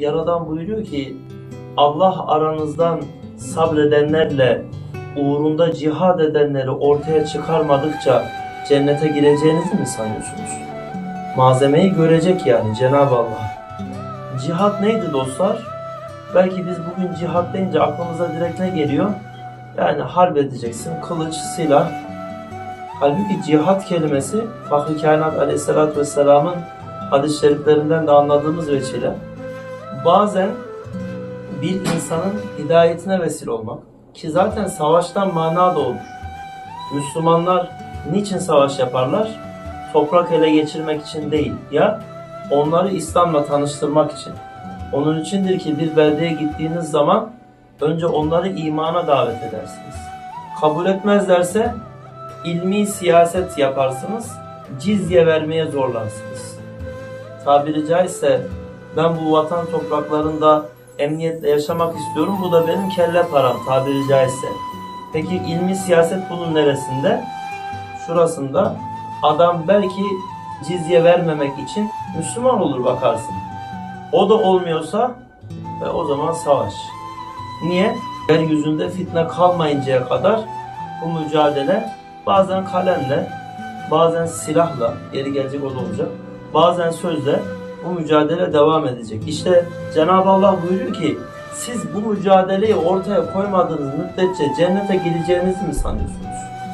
Yaradan buyuruyor ki Allah aranızdan sabredenlerle uğrunda cihad edenleri ortaya çıkarmadıkça cennete gireceğinizi mi sanıyorsunuz? Malzemeyi görecek yani Cenab-ı Allah. Cihat neydi dostlar? Belki biz bugün cihat deyince aklımıza direkt ne geliyor? Yani harp edeceksin, kılıç, silah. Halbuki cihat kelimesi Fahri Kainat Aleyhisselatü Vesselam'ın hadis-i şeriflerinden de anladığımız veçile bazen bir insanın hidayetine vesile olmak ki zaten savaştan mana da olur. Müslümanlar niçin savaş yaparlar? Toprak ele geçirmek için değil ya onları İslam'la tanıştırmak için. Onun içindir ki bir beldeye gittiğiniz zaman önce onları imana davet edersiniz. Kabul etmezlerse ilmi siyaset yaparsınız, cizye vermeye zorlarsınız. Tabiri caizse ben bu vatan topraklarında emniyetle yaşamak istiyorum. Bu da benim kelle param tabiri caizse. Peki ilmi siyaset bunun neresinde? Şurasında adam belki cizye vermemek için Müslüman olur bakarsın. O da olmuyorsa ve o zaman savaş. Niye? Yeryüzünde fitne kalmayıncaya kadar bu mücadele bazen kalemle, bazen silahla, yeri gelecek o da olacak, bazen sözle bu mücadele devam edecek. İşte Cenab-ı Allah buyuruyor ki siz bu mücadeleyi ortaya koymadığınız müddetçe cennete gideceğinizi mi sanıyorsunuz?